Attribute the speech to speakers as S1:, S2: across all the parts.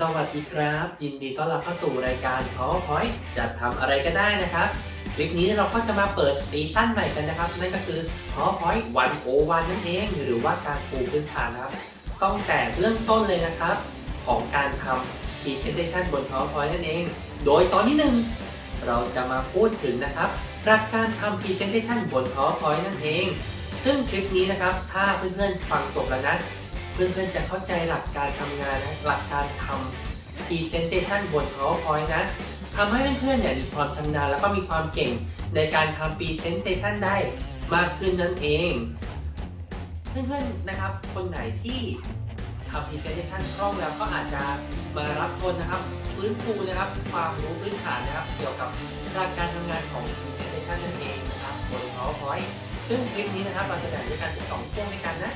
S1: สวัสดีครับ ยินดีต้อนรับเข้าสู่รายการ PowerPoint จะทำอะไรก็ได้นะครับ คลิปนี้เราก็จะมาเปิดซีซั่นใหม่กันนะครับ นั่นก็คือ PowerPoint 101นั่นเอง หรือว่าการปูพื้นฐานนะครับต้องแต่เบื้องต้นเลยนะครับ ของการทำ Presentation บน PowerPoint นั่นเอง โดยตอนที่หนึ่งเราจะมาพูดถึงนะครับหลักการทำ Presentation บน PowerPoint นั่นเอง ซึ่งคลิปนี้นะครับ ถ้าเพื่อนๆฟังจบแล้วนะ เพื่อนๆจะเข้าใจหลักการทำงานนะหลักการทำ Presentation บน PowerPoint นะทำให้เพื่อนๆเนี่ยมีความชำนาญแล้วก็มีความเก่งในการทำ Presentation ได้มากขึ้นนั่นเอง เพื่อนๆนะครับ คนไหนที่ทำ Presentation คล่องแล้วก็อาจจะมารับชมนะครับฟื้นฟูนะครับ ความรู้พื้นฐานนะครับ เกี่ยวกับหลักการทำงานของ Presentation นั่นเองนะครับบน PowerPoint ซึ่งคลิปนี้นะครับเราจะแบ่งด้วยกันเป็นสองช่วงด้วยกันนะ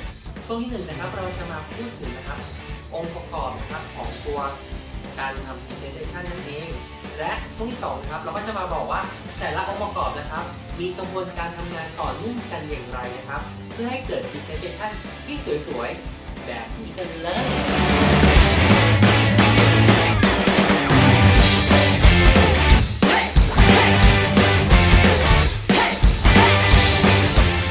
S1: ช่วงที่หนึ่งนะครับเราจะมาพูดถึงนะครับองค์ประกอบนะครับของตัวการทำ presentation นั่นเอง และช่วงที่สองนะครับเราก็จะมาบอกว่าแต่ละองค์ประกอบนะครับ มีกระบวนการทำงานต่อเนื่องกันอย่างไรนะครับ เพื่อให้เกิด presentation ที่สวยๆแบบนี้กันเลย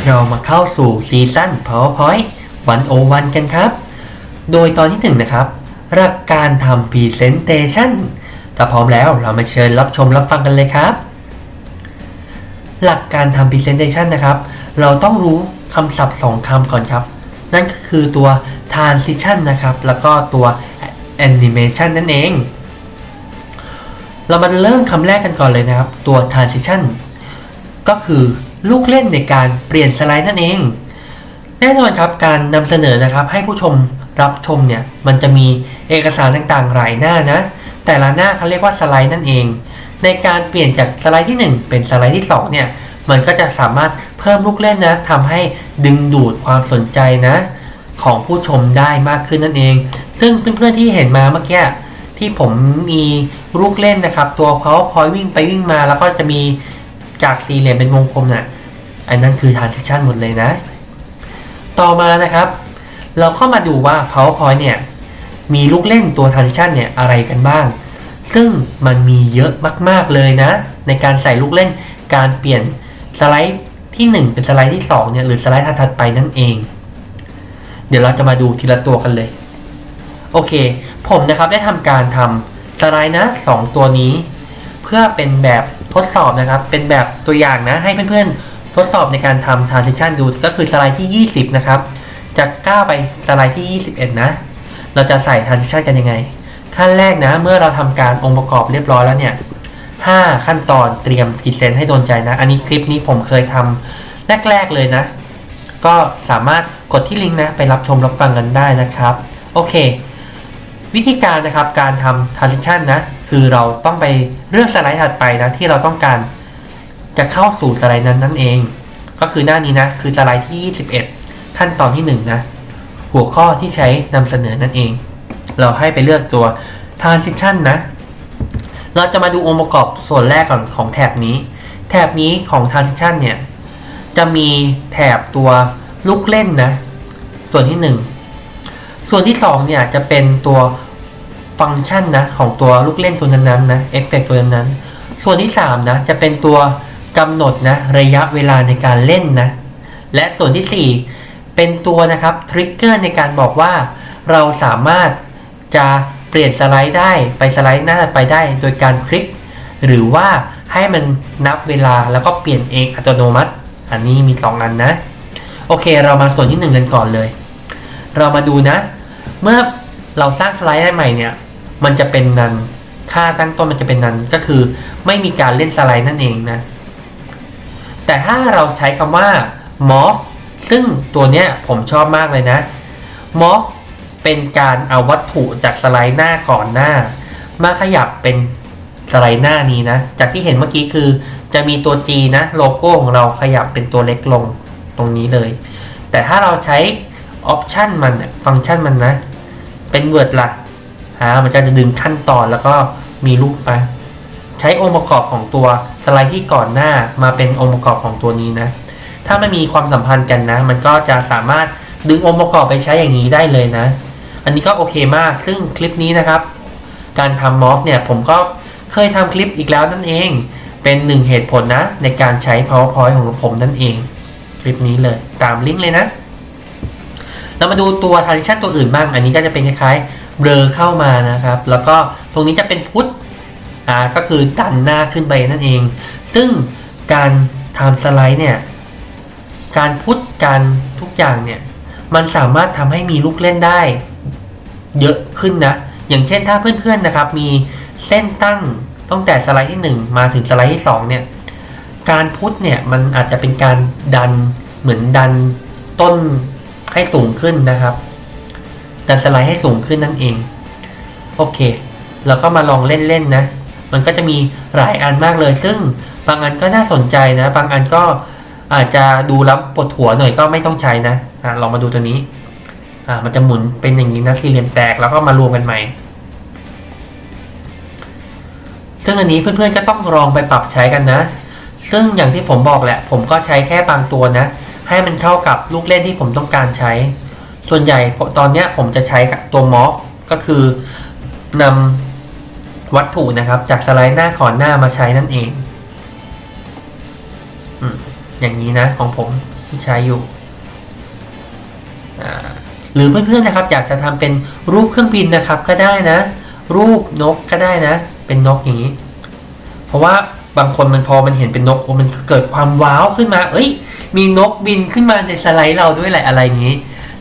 S1: เรามาเข้าสู่ซีซั่น PowerPoint 101 กันครับ โดยตอนที่หนึ่งนะครับ หลักการทำ Presentation ถ้าพร้อมแล้วเรามาเชิญรับชมรับฟังกันเลยครับ หลักการทำ Presentation นะครับ เราต้องรู้คำศัพท์ 2คำก่อนครับ นั่นก็คือตัว Transition นะครับ แล้วก็ตัว Animation นั่นเอง เรามาเริ่มคำแรกกันก่อนเลยนะครับ ตัว Transition ก็คือลูกเล่นในการเปลี่ยนสไลด์นั่นเอง แน่นอนครับการนำเสนอนะครับให้ผู้ชมรับชมเนี่ยมันจะมีเอกสารต่างๆ หลายหน้านะ แต่ละหน้าเขาเรียกว่าสไลด์นั่นเอง ในการเปลี่ยนจากสไลด์ที่ 1 เป็นสไลด์ที่ 2 เนี่ยมันก็จะสามารถเพิ่มลูกเล่นนะทำให้ดึงดูดความสนใจนะ ของผู้ชมได้มากขึ้นนั่นเอง ซึ่งเพื่อนๆที่เห็นมาเมื่อกี้ที่ผมมีลูกเล่นนะครับ ตัว powerpoint วิ่งไปวิ่งมาแล้วก็จะมีจากสี่เหลี่ยมเป็นวงกลมน่ะอันนั้นคือ transition หมดเลยนะ ต่อมานะครับ เราเข้ามาดูว่า powerpoint เนี่ยมีลูกเล่นตัว transition เนี่ยอะไรกันบ้าง ซึ่งมันมีเยอะมาก ๆ เลยนะ ในการใส่ลูกเล่นการเปลี่ยนสไลด์ที่ 1 เป็นสไลด์ที่2เนี่ยหรือสไลด์ถัดไปนั่นเอง เดี๋ยวเราจะมาดูทีละตัวกันเลย โอเค ผมนะครับได้ทำการทำสไลด์นะ 2 ตัวนี้ เพื่อเป็นแบบทดสอบนะครับ เป็นแบบตัวอย่างนะให้เพื่อนๆ ทดสอบในการทำ transition ดูก็คือสไลด์ที่ 20 นะครับจะก้าไปสไลด์ที่ 21 นะ เราจะใส่ transition กันยังไง ขั้นแรกนะ เมื่อเราทำการองค์ประกอบเรียบร้อยแล้วเนี่ย 5 ขั้นตอนเตรียมพรีเซนต์ให้โดนใจนะ อันนี้คลิปนี้ผมเคยทำแรก ๆ เลยนะ ก็สามารถกดที่ลิงก์นะ ไปรับชมรับฟังกันได้นะครับ โอเค วิธีการนะครับการทำ transition นะ คือเราต้องไปเลือกสไลด์ถัดไปนะที่เราต้องการ จะเข้าสู่สไลด์นั้นนั่นเอง ก็คือหน้านี้นะ คือสไลด์ที่ 21 ขั้นตอนที่1นะ หัวข้อที่ใช้นำเสนอนั่นเอง เราให้ไปเลือกตัว transition นะ เราจะมาดูองค์ประกอบส่วนแรกก่อนของแถบนี้ แถบนี้ของ transition เนี่ย จะมีแถบตัวลูกเล่นนะ ส่วนที่ 1 ส่วนที่ 2 เนี่ยจะเป็นตัวฟังก์ชันนะของตัวลูกเล่นตัวนั้นๆนะเอฟเฟกตัวนั้นๆส่วนที่ 3 นะ จะเป็นตัว กำหนดนะระยะเวลาในการเล่นนะและส่วนที่ 4 เป็นตัวนะครับทริกเกอร์ในการบอกว่า เราสามารถจะเปลี่ยนสไลด์ได้ไปสไลด์หน้าไปได้โดยการคลิก หรือว่าให้มันนับเวลาแล้วก็เปลี่ยนเองอัตโนมัติ อันนี้มี 2 อันนะ โอเคเรามาส่วนที่ 1 กันก่อนเลย เรามาดูนะ เมื่อเราสร้างสไลด์ได้ใหม่เนี่ย มันจะเป็นนันค่าตั้งต้นมันจะเป็นนันก็คือไม่มีการเล่นสไลด์นั่นเองนะ แต่ถ้าเราใช้คำว่า morph ซึ่งตัวเนี้ยผมชอบมากเลยนะ morph เป็นการเอาวัตถุจากสไลด์หน้าก่อนหน้า มาขยับเป็นสไลด์หน้านี้นะ จากที่เห็นเมื่อกี้คือจะมีตัว G นะโลโก้ของเราขยับเป็นตัวเล็กลงตรงนี้เลย แต่ถ้าเราใช้ออปชันมันฟังก์ชันมันนะ เป็น Word ละฮะมันจะดึงขั้นตอนแล้วก็มีรูปไป ใช้องค์ประกอบของตัวสไลด์ที่ก่อนหน้ามาเป็นองค์ประกอบของตัวนี้นะ ถ้ามันมีความสัมพันธ์กันนะ มันก็จะสามารถดึงองค์ประกอบไปใช้อย่างนี้ได้เลยนะ อันนี้ก็โอเคมาก ซึ่งคลิปนี้นะครับ การทำมอฟเนี่ยผมก็เคยทำคลิปอีกแล้วนั่นเอง เป็นหนึ่งเหตุผลนะ ในการใช้ powerpoint ของผมนั่นเอง คลิปนี้เลย ตามลิงก์เลยนะ เรามาดูตัว transition ตัวอื่นบ้าง อันนี้ก็จะเป็นคล้ายๆเบลอเข้ามานะครับ แล้วก็ตรงนี้จะเป็นพุท อ่าก็คือดันหน้าขึ้นไปนั่นเอง ซึ่งการทำสไลด์เนี่ย การพุทการทุกอย่างเนี่ย มันสามารถทำให้มีลูกเล่นได้ เยอะขึ้นนะ อย่างเช่นถ้าเพื่อนๆนะครับ มีเส้นตั้งตั้งแต่สไลด์ที่ 1 มาถึงสไลด์ที่ 2 เนี่ย การพุทเนี่ยมันอาจจะเป็นการดันเหมือนดันต้นให้สูงขึ้นนะครับ ดันสไลด์ให้สูงขึ้นนั่นเอง โอเค เราก็มาลองเล่นๆนะ มันก็จะมีหลายอันมากเลย ซึ่งบางอันก็น่าสนใจนะ บางอันก็อาจจะดูแล้วปวดหัวหน่อยก็ไม่ต้องใช้นะอะลองมาดูตัวนี้อ่ามันจะหมุนเป็นอย่างนี้นะสี่เหลี่ยมแตกแล้วก็มารวมกันใหม่ ซึ่งอันนี้เพื่อนๆก็ต้องลองไปปรับใช้กันนะ ซึ่งอย่างที่ผมบอกแหละ ผมก็ใช้แค่บางตัวนะ ให้มันเข้ากับลูกเล่นที่ผมต้องการใช้ ส่วนใหญ่ตอนนี้ผมจะใช้ตัวมอฟก็คือนำ วัตถุนะครับ จากสไลด์หน้าขอนหน้ามาใช้นั่นเองอย่างนี้นะของผมที่ใช้อยู่ หรือเพื่อนๆนะครับ อยากจะทำเป็นรูปเครื่องบินนะครับ ก็ได้นะ รูปนกก็ได้นะ เป็นนกอย่างนี้ เพราะว่าบางคนมันพอมันเห็นเป็นนกมันเกิดความว้าวขึ้นมา เอ้ย มีนกบินขึ้นมาในสไลด์เราด้วยแหละอะไรอย่างนี้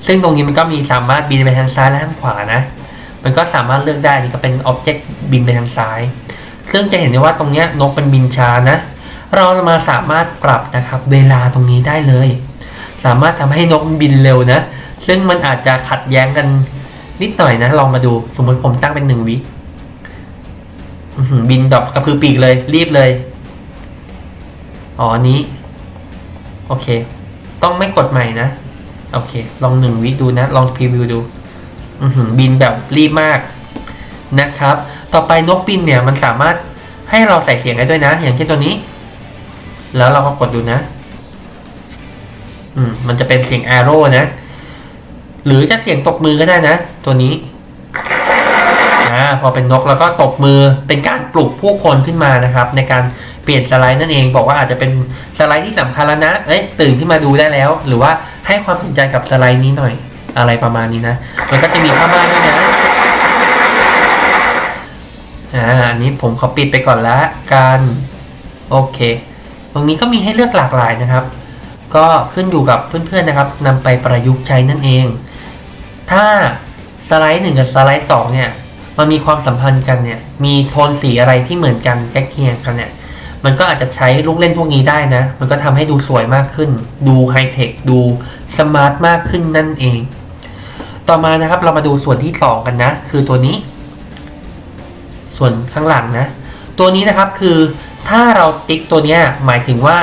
S1: ซึ่งตรงนี้มันก็มีสามารถบินไปทางซ้ายและทางขวานะ มันก็สามารถเลือกได้นี่ก็เป็นอ็อบเจกต์บินไปทางซ้าย ซึ่งจะเห็นได้ว่าตรงเนี้ยนกเป็นบินช้านะ เรามาสามารถปรับนะครับเวลาตรงนี้ได้เลย สามารถทำให้นกบินเร็วนะ ซึ่งมันอาจจะขัดแย้งกันนิดหน่อยนะ ลองมาดูสมมติผมตั้งเป็นหนึ่งวิบินดอกกระพือปีกเลย รีบเลย อ๋อนี้ โอเค ต้องไม่กดใหม่นะ โอเค ลองหนึ่งวิดูนะ ลองพรีวิวดู บินแบบรีบมากนะครับ ต่อไปนกบินเนี่ยมันสามารถให้เราใส่เสียงได้ด้วยนะ อย่างเช่นตัวนี้ แล้วเราก็กดดูนะ อืม มันจะเป็นเสียง arrow นะ หรือจะเสียงตบมือก็ได้นะ ตัวนี้อ่าพอเป็นนกแล้วก็ตบมือเป็นการปลุกผู้คนขึ้นมานะครับ ในการเปลี่ยนสไลด์นั่นเอง บอกว่าอาจจะเป็นสไลด์ที่สำคัญแล้วนะ เอ้ยตื่นขึ้นมาดูได้แล้ว หรือว่าให้ความสนใจกับสไลด์นี้หน่อย อะไรประมาณนี้นะ มันก็จะมีผ้าม่านด้วยนะอ่าอันนี้ผมขอปิดไปก่อนละกันโอเค ตรงนี้ก็มีให้เลือกหลากหลายนะครับ ก็ขึ้นอยู่กับเพื่อนๆนะครับนำไปประยุกต์ใช้นั่นเอง ถ้าสไลด์หนึ่งกับสไลด์สองเนี่ยมันมีความสัมพันธ์กันเนี่ย มีโทนสีอะไรที่เหมือนกันใกล้เคียงกันเนี่ย มันก็อาจจะใช้ลูกเล่นพวกนี้ได้นะ มันก็ทำให้ดูสวยมากขึ้น ดูไฮเทค ดูสมาร์ทมากขึ้นนั่นเอง ต่อมานะครับเรามาดูส่วนที่สองกันนะ คือตัวนี้ ส่วนข้างหลังนะ ตัวนี้นะครับคือถ้าเราติ๊กตัวนี้หมายถึงว่า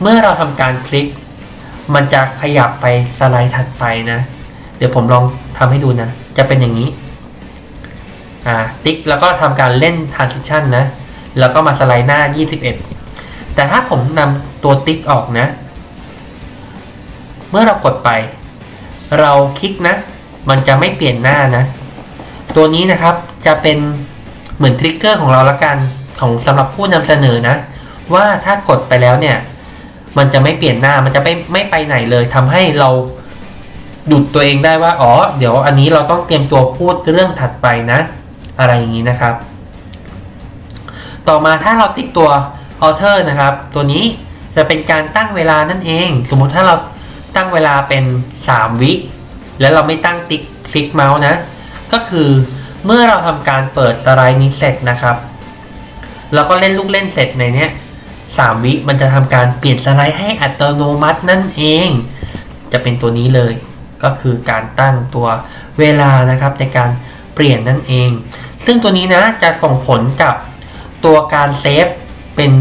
S1: เมื่อเราทำการคลิก มันจะขยับไปสไลด์ถัดไปนะ เดี๋ยวผมลองทำให้ดูนะ จะเป็นอย่างนี้อ่าติ๊กแล้วก็ทำการเล่น transition นะ แล้วก็มาสไลด์หน้า 21 แต่ถ้าผมนำตัวติ๊กออกนะ เมื่อเรากดไป เราคลิกนะ มันจะไม่เปลี่ยนหน้านะ ตัวนี้นะครับจะเป็นเหมือนทริกเกอร์ของเราละกันของสำหรับผู้นำเสนอนะ ว่าถ้ากดไปแล้วเนี่ย มันจะไม่เปลี่ยนหน้ามันจะไม่ไม่ไปไหนเลยทำให้เราดุดตัวเองได้ว่าอ๋อ เดี๋ยวอันนี้เราต้องเตรียมตัวพูดเรื่องถัดไปนะ อะไรอย่างนี้นะครับ ต่อมาถ้าเราติ๊กตัว alter นะครับ ตัวนี้จะเป็นการตั้งเวลานั่นเอง สมมุติถ้าเราตั้งเวลาเป็น 3 วิ แล้วเราไม่ตั้งติ๊กคลิกเมาส์นะ ก็คือเมื่อเราทำการเปิดสไลด์นี้เสร็จนะครับเราก็เล่นลูกเล่นเสร็จในเนี้ยสามวิมันจะทำการเปลี่ยนสไลด์ให้อัตโนมัตินั่นเอง จะเป็นตัวนี้เลย ก็คือการตั้งตัวเวลานะครับในการเปลี่ยนนั่นเอง ซึ่งตัวนี้นะจะส่งผลกับตัวการเซฟเป็น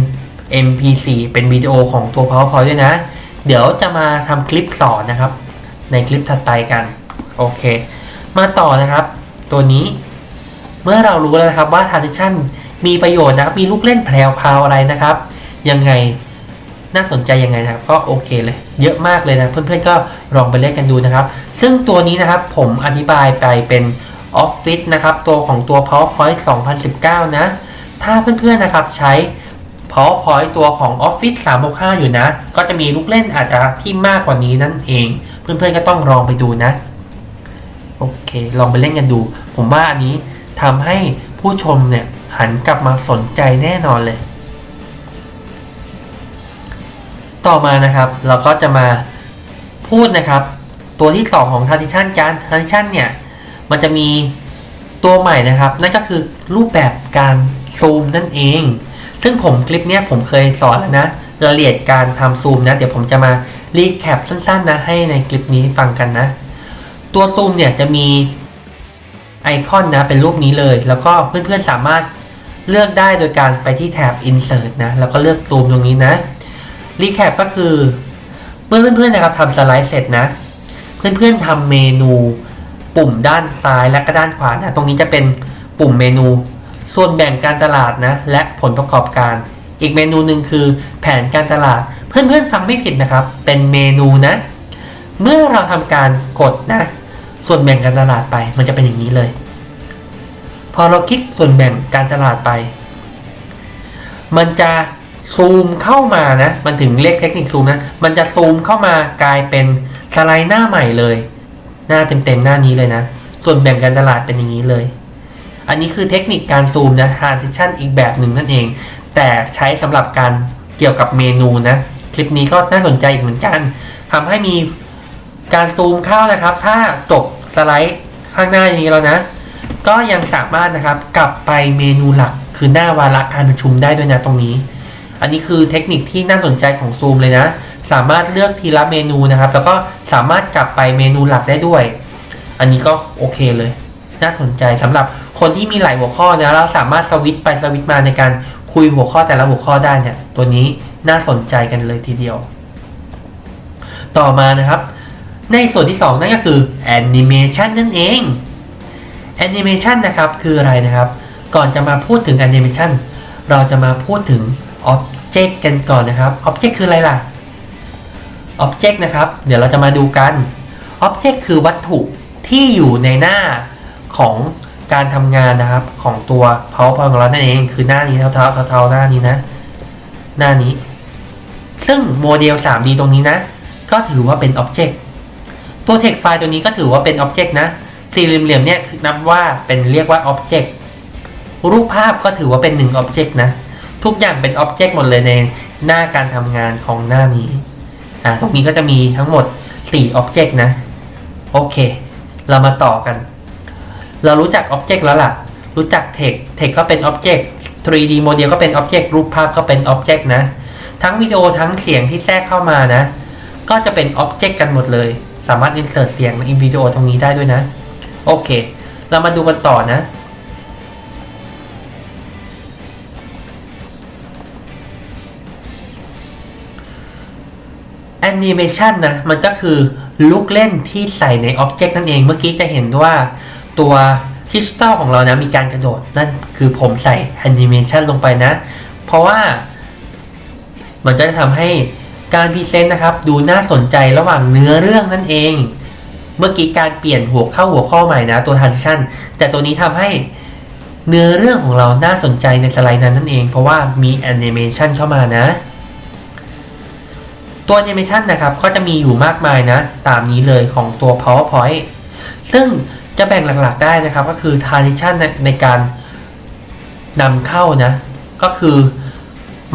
S1: MP4 เป็นวิดีโอของตัว PowerPoint ด้วยนะ เดี๋ยวจะมาทำคลิปสอนนะครับ ในคลิปถัดไปกัน โอเค มาต่อนะครับ ตัวนี้ เมื่อเรารู้แล้วนะครับว่า transition มีประโยชน์นะครับ มีลูกเล่นแพรวพาวอะไรนะครับ ยังไงน่าสนใจยังไงนะครับ ก็โอเคเลย เยอะมากเลยนะ เพื่อนๆก็ลองไปเล่นกันดูนะครับ ซึ่งตัวนี้นะครับผมอธิบายไปเป็น Office นะครับ ตัวของตัว PowerPoint 2019 นะ ถ้าเพื่อนๆนะครับใช้ PowerPoint ตัวของ Office 365 อยู่นะ ก็จะมีลูกเล่นอาจจะที่มากกว่านี้นั่นเอง เพื่อนๆก็ต้องลองไปดูนะ โอเค ลองไปเล่นกันดู ผมว่าอันนี้ทำให้ผู้ชมเนี่ยหันกลับมาสนใจแน่นอนเลย ต่อมานะครับ เราก็จะมาพูดนะครับ ตัวที่ 2 ของ transition การ transition เนี่ย มันจะมีตัวใหม่นะครับ นั่นก็คือรูปแบบการซูมนั่นเอง ซึ่งผมคลิปเนี้ยผมเคยสอนแล้วนะ รายละเอียดการทำซูมนะ เดี๋ยวผมจะมารีแคปสั้นๆนะให้ในคลิปนี้ฟังกันนะ ตัวซูมเนี่ยจะมีไอคอนนะเป็นรูปนี้เลย แล้วก็เพื่อนๆสามารถเลือกได้โดยการไปที่แถบ insert นะ แล้วก็เลือกซูมตรงนี้นะรีแคปก็คือเมื่อเพื่อนๆนะครับทำสไลด์เสร็จนะ เพื่อนๆทำเมนูปุ่มด้านซ้ายและก็ด้านขวานะตรงนี้จะเป็นปุ่มเมนู ส่วนแบ่งการตลาดนะ และผลประกอบการ อีกเมนูหนึ่งคือแผนการตลาด เพื่อนๆฟังไม่ผิดนะครับ เป็นเมนูนะ เมื่อเราทำการกดนะ ส่วนแบ่งการตลาดไปมันจะเป็นอย่างนี้เลย พอเราคลิกส่วนแบ่งการตลาดไป มันจะซูมเข้ามานะ มันถึงเรียกเทคนิคซูมนะ มันจะซูมเข้ามากลายเป็นสไลด์หน้าใหม่เลย หน้าเต็มๆหน้านี้เลยนะ ส่วนแบ่งการตลาดเป็นอย่างนี้เลย อันนี้คือเทคนิคการซูมนะ transition อีกแบบหนึ่งนั่นเอง แต่ใช้สำหรับการเกี่ยวกับเมนูนะ คลิปนี้ก็น่าสนใจอีกเหมือนกันทำให้มีการซูมเข้านะครับ ถ้าจบสไลด์ข้างหน้านี้แล้วนะ ก็ยังสามารถนะครับกลับไปเมนูหลักคือหน้าวาระการประชุมได้ด้วยนะตรงนี้ อันนี้คือเทคนิคที่น่าสนใจของซูมเลยนะ สามารถเลือกทีละเมนูนะครับ แล้วก็สามารถกลับไปเมนูหลักได้ด้วย อันนี้ก็โอเคเลย น่าสนใจสำหรับคนที่มีหลายหัวข้อนะแล้วสามารถสวิตไปสวิตมาในการ คุยหัวข้อแต่ละหัวข้อได้เนี่ย ตัวนี้น่าสนใจกันเลยทีเดียว ต่อมานะครับ ในส่วนที่ 2 นั่นก็คือแอนิเมชันนั่นเองแอนิเมชันนะครับ คืออะไรนะครับ ก่อนจะมาพูดถึงแอนิเมชันเราจะมาพูดถึง Object กันก่อนนะครับ Object คืออะไรล่ะ Object นะครับ เดี๋ยวเราจะมาดูกัน Object คือวัตถุที่อยู่ในหน้าของ การทำงานนะครับของตัว PowerPoint ของเรานั่นเองคือหน้านี้เท่าๆเท่าๆหน้านี้นะ หน้านี้ ซึ่งโมเดล 3D ตรงนี้นะ ก็ถือว่าเป็น Object ตัว text file ตัวนี้ก็ถือว่าเป็น Object นะสี่เหลี่ยมๆเนี่ยนับว่าเป็นเรียกว่า Object รูปภาพก็ถือว่าเป็นหนึ่ง Object นะ ทุกอย่างเป็น Object หมดเลยในหน้าการทำงานของหน้านี้อ่าตรงนี้ก็จะมีทั้งหมด 4 Object นะ โอเค เรามาต่อกัน เรารู้จัก Object แล้วล่ะ รู้จัก Text Text ก็เป็น Object 3D โมเดลก็เป็น Object รูปภาพก็เป็น Object นะ ทั้งวิดีโอทั้งเสียงที่แทรกเข้ามานะ ก็จะเป็น Object กันหมดเลย สามารถ insert เสียงในวิดีโอตรงนี้ได้ด้วยนะ โอเค เรามาดูกันต่อนะแอนิเมชันนะมันก็คือลูกเล่นที่ใส่ในอ็อบเจกต์นั่นเองเมื่อกี้จะเห็นว่า ตัวคริสตัลของเรานะมีการกระโดด นั่นคือผมใส่แอนิเมชันลงไปนะ เพราะว่า มันจะทำให้การพรีเซนต์นะครับ ดูน่าสนใจระหว่างเนื้อเรื่องนั่นเอง เมื่อกี้การเปลี่ยนหัวเข้าหัวข้อใหม่นะตัว transition แต่ตัวนี้ทำให้เนื้อเรื่องของเราน่าสนใจในสไลด์นั้นนั่นเอง เพราะว่ามีแอนิเมชันเข้ามานะ ตัวแอนิเมชันนะครับก็จะมีอยู่มากมายนะ ตามนี้เลยของตัว PowerPoint ซึ่ง จะแบ่งหลักๆได้นะครับ ก็คือ transition ในในการนำเข้านะ ก็คือ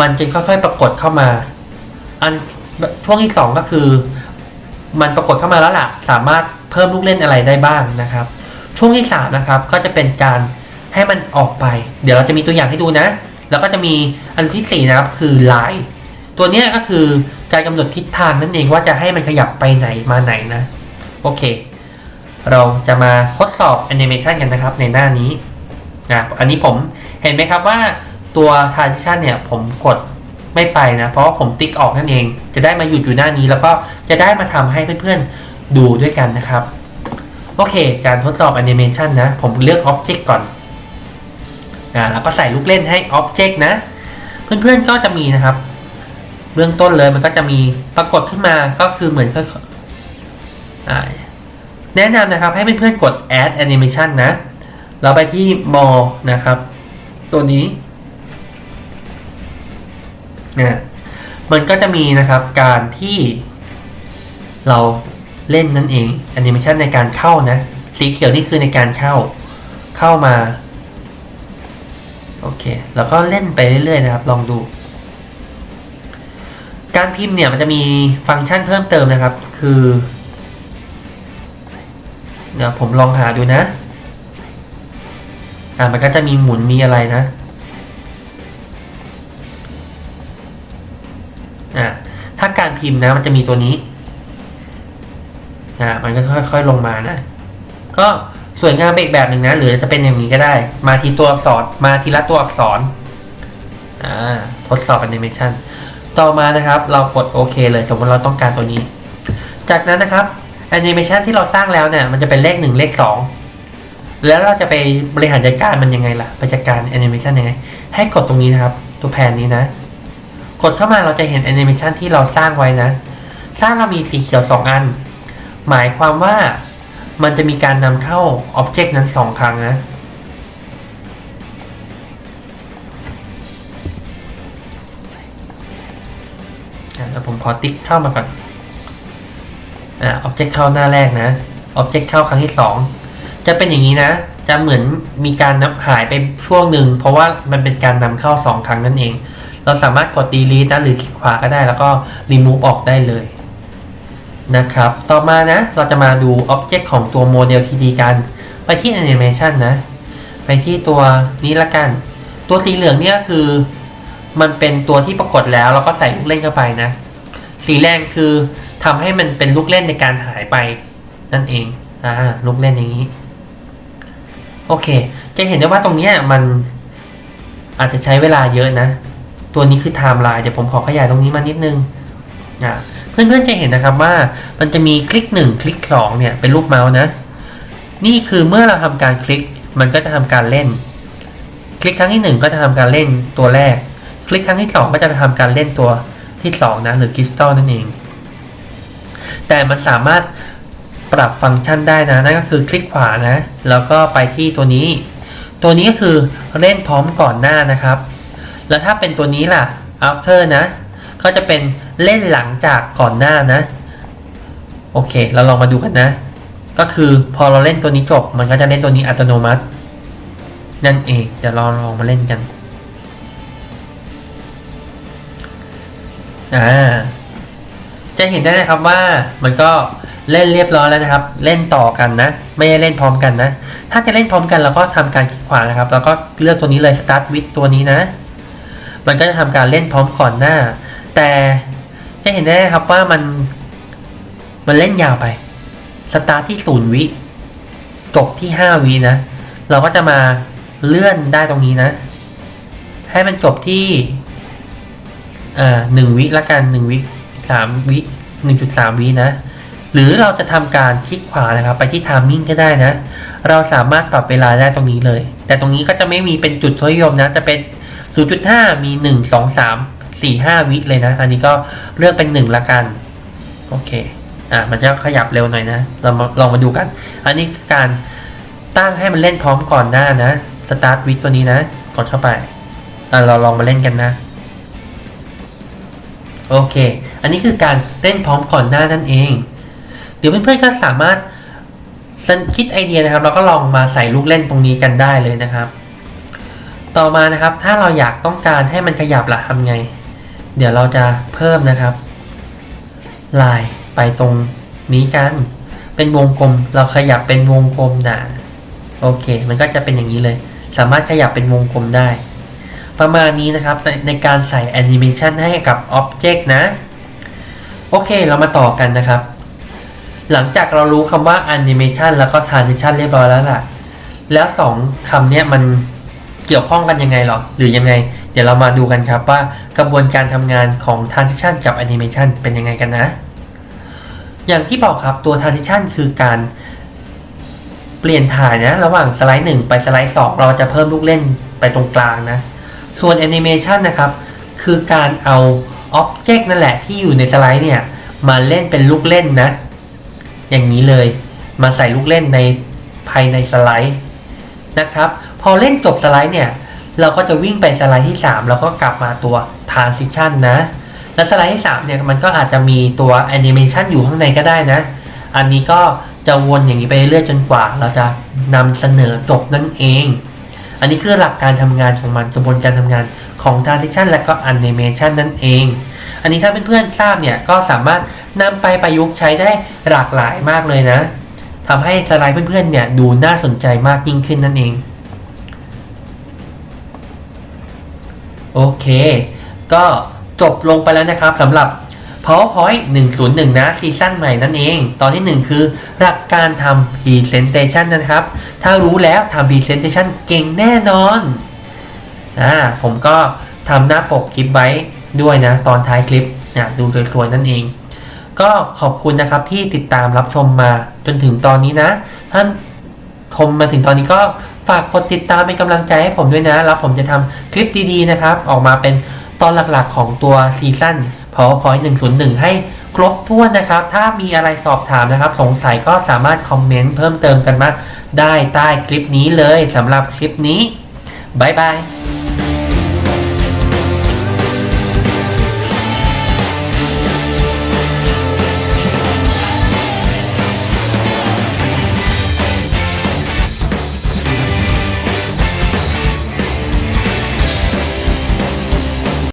S1: มันจะค่อยๆปรากฏเข้ามา อันช่วงที่สองก็คือ มันปรากฏเข้ามาแล้วล่ะ สามารถเพิ่มลูกเล่นอะไรได้บ้างนะครับ ช่วงที่สามนะครับก็จะเป็นการให้มันออกไป เดี๋ยวเราจะมีตัวอย่างให้ดูนะ แล้วก็จะมีอันที่สี่นะครับคือลายตัวนี้ก็คือการกำหนดทิศทางนั่นเองว่าจะให้มันขยับไปไหนมาไหนนะ โอเค เราจะมาทดสอบแอนิเมชันกันนะครับในหน้านี้นะอันนี้ผมเห็นไหมครับว่าตัว transition เนี่ยผมกดไม่ไปนะ เพราะผมติ๊กออกนั่นเอง จะได้มาหยุดอยู่หน้านี้ แล้วก็จะได้มาทำให้เพื่อนๆดูด้วยกันนะครับ โอเค การทดสอบแอนิเมชันนะ ผมเลือก Object ก่อนอ่าแล้วก็ใส่ลูกเล่นให้ Object นะ เพื่อนๆก็จะมีนะครับ เบื้องต้นเลยมันก็จะมีปรากฏขึ้นมาก็คือเหมือนก็อ่า แนะนำนะครับให้เพื่อนๆกด add animation นะ เราไปที่ more นะครับ ตัวนี้นะมันก็จะมีนะครับการที่เราเล่นนั่นเองแอนิเมชันในการเข้านะ สีเขียวนี่คือในการเข้าเข้ามาโอเคแล้วก็เล่นไปเรื่อยๆนะครับ ลองดู การพิมพ์เนี่ยมันจะมีฟังก์ชันเพิ่มเติมนะครับ คือ เดี๋ยวผมลองหาดูนะ อ่ามันก็จะมีหมุนมีอะไรนะ อ่าถ้าการพิมพ์นะมันจะมีตัวนี้ อ่ามันก็ค่อยๆลงมานะ ก็สวยงามไปอีกแบบหนึ่งนะหรือจะเป็นอย่างนี้ก็ได้ มาทีตัวอักษรมาทีละตัวอักษรอ่าทดสอบแอนิเมชันต่อมานะครับ เรากดโอเคเลยสมมติเราต้องการตัวนี้ จากนั้นนะครับ แอนิเมชันที่เราสร้างแล้วเนี่ยมันจะเป็นเลขหนึ่งเลขสองแล้วเราจะไปบริหารจัดการมันยังไงล่ะไปจัดการแอนิเมชันยังไง ให้กดตรงนี้นะครับ ตัวแผนนี้นะ กดเข้ามาเราจะเห็นแอนิเมชันที่เราสร้างไว้นะ สร้างเรามีสีเขียวสองอัน หมายความว่ามันจะมีการนำเข้าอ็อบเจกต์นั้นสองครั้งนะอะแล้วผมขอติ๊กเข้ามาก่อน อ่า object เข้าหน้าแรกนะ object เข้าครั้งที่สองจะเป็นอย่างนี้นะ จะเหมือนมีการนับหายไปช่วงหนึ่ง เพราะว่ามันเป็นการนำเข้าสองครั้งนั่นเอง เราสามารถกด delete นะหรือคลิกขวาก็ได้ แล้วก็ remove ออกได้เลยนะครับ ต่อมานะ เราจะมาดู object ของตัวโมเดล 3D กัน ไปที่ animation นะ ไปที่ตัวนี้ละกัน ตัวสีเหลืองเนี่ยคือมันเป็นตัวที่ปรากฏแล้ว แล้วก็ใส่ลูกเล่นเข้าไปนะ สีแดงคือ ทำให้มันเป็นลูกเล่นในการหายไปนั่นเองอ่าลูกเล่นอย่างนี้ โอเค จะเห็นได้ว่าตรงเนี้ยมันอาจจะใช้เวลาเยอะนะ ตัวนี้คือไทม์ไลน์เดี๋ยวผมขอขยายตรงนี้มานิดนึงอ่าเพื่อนๆจะเห็นนะครับว่ามันจะมีคลิกหนึ่งคลิกสองเนี่ยเป็นรูปเมาส์นะ นี่คือเมื่อเราทำการคลิกมันก็จะทำการเล่น คลิกครั้งที่หนึ่งก็จะทำการเล่นตัวแรก คลิกครั้งที่สองก็จะทำการเล่นตัวที่สองนะหรือคริสตัลนั่นเอง แต่มันสามารถปรับฟังก์ชันได้นะ นั่นก็คือคลิกขวานะ แล้วก็ไปที่ตัวนี้ ตัวนี้ก็คือเล่นพร้อมก่อนหน้านะครับ แล้วถ้าเป็นตัวนี้ล่ะ after นะ ก็จะเป็นเล่นหลังจากก่อนหน้านะ โอเค เราลองมาดูกันนะ ก็คือพอเราเล่นตัวนี้จบ มันก็จะเล่นตัวนี้อัตโนมัติ นั่นเอง เดี๋ยวเราลองมาเล่นกัน อ่า จะเห็นได้นะครับว่ามันก็เล่นเรียบร้อยแล้วนะครับ เล่นต่อกันนะ ไม่ได้เล่นพร้อมกันนะ ถ้าจะเล่นพร้อมกันเราก็ทำการคลิกขวานะครับ แล้วก็เลือกตัวนี้เลย start with ตัวนี้นะ มันก็จะทำการเล่นพร้อมก่อนหน้า แต่จะเห็นได้นะครับว่ามันมันเล่นยาวไป สตาร์ทที่ศูนย์วิจบที่ห้าวินะ เราก็จะมาเลื่อนได้ตรงนี้นะ ให้มันจบที่อ่าหนึ่งวิละกันหนึ่งวิ สามวิหนึ่งจุดสามวินะ หรือเราจะทำการคลิกขวานะครับ ไปที่ทามมิ่งก็ได้นะ เราสามารถปรับเวลาได้ตรงนี้เลย แต่ตรงนี้ก็จะไม่มีเป็นจุดทศนิยมนะ จะเป็น 0.5 มี 1 2 3 4 5 วิเลยนะ อันนี้ก็เลือกเป็น 1 ละกัน โอเค อ่ามันจะขยับเร็วหน่อยนะ เรามาลองมาดูกัน อันนี้การตั้งให้มันเล่นพร้อมก่อนหน้านะ start with ตัวนี้นะ กดเข้าไป อ่าเราลองมาเล่นกันนะ โอเค อันนี้คือการเล่นพร้อมก่อนหน้านั่นเอง เดี๋ยวเพื่อนๆก็สามารถคิดไอเดียนะครับแล้วก็ลองมาใส่ลูกเล่นตรงนี้กันได้เลยนะครับ ต่อมานะครับ ถ้าเราอยากต้องการให้มันขยับล่ะทำไง เดี๋ยวเราจะเพิ่มนะครับ ลายไปตรงนี้กัน เป็นวงกลม เราขยับเป็นวงกลมนะโอเค มันก็จะเป็นอย่างนี้เลย สามารถขยับเป็นวงกลมได้ ประมาณนี้นะครับในในการใส่แอนิเมชันให้กับอ็อบเจกต์นะ โอเคเรามาต่อกันนะครับ หลังจากเรารู้คำว่า Animation แล้วก็ Transition เรียบร้อยแล้วล่ะ แล้วสองคำนี้มันเกี่ยวข้องกันยังไงหรอ หรือยังไง เดี๋ยวเรามาดูกันครับว่ากระบวนการทำงานของ Transition กับ Animation เป็นยังไงกันนะ อย่างที่บอกครับตัว Transition คือการเปลี่ยนถ่ายนะ ระหว่างสไลด์1ไปสไลด์2เราจะเพิ่มลูกเล่นไปตรงกลางนะ ส่วน Animation นะครับ คือการเอา Object นั่นแหละที่อยู่ในสไลด์เนี่ย มาเล่นเป็นลูกเล่นนะ อย่างนี้เลยมาใส่ลูกเล่นในภายในสไลด์นะครับ พอเล่นจบสไลด์เนี่ย เราก็จะวิ่งไปสไลด์ที่ 3 แล้วก็กลับมาตัว transition นะ และสไลด์ที่ 3 เนี่ย มันก็อาจจะมีตัว animation อยู่ข้างในก็ได้นะ อันนี้ก็จะวนอย่างนี้ไปเรื่อยจนกว่า เราจะนำเสนอจบนั่นเอง อันนี้คือหลักการทำงานของมันกระบวนการทำงานของ transition และก็ animation นั่นเอง อันนี้ถ้าเพื่อนๆทราบเนี่ยก็สามารถนำไปประยุกต์ใช้ได้หลากหลายมากเลยนะทำให้สไลด์เพื่อนๆเนี่ยดูน่าสนใจมากยิ่งขึ้นนั่นเอง โอเค ก็จบลงไปแล้วนะครับสำหรับ PowerPoint 101 นะซีซั่นใหม่นั่นเอง ตอนที่ 1 คือ หลักการทำ Presentation นะครับ ถ้ารู้แล้วทำ Presentation เก่งแน่นอนอ่าผมก็ทำหน้าปกคลิปไว้ด้วยนะ ตอนท้ายคลิปนะดูสวยๆนั่นเอง ก็ขอบคุณนะครับที่ติดตามรับชมมาจนถึงตอนนี้นะท่านชมมาถึงตอนนี้ก็ฝากกดติดตามเป็นกำลังใจให้ผมด้วยนะ แล้วผมจะทำคลิปดีๆนะครับ ออกมาเป็นตอนหลักๆของตัวซีซั่น PowerPoint 101 ให้ครบถ้วนนะครับ ถ้ามีอะไรสอบถามนะครับ สงสัยก็สามารถคอมเมนต์เพิ่มเติมกันมาได้ใต้คลิปนี้เลยสำหรับคลิปนี้บ๊ายบาย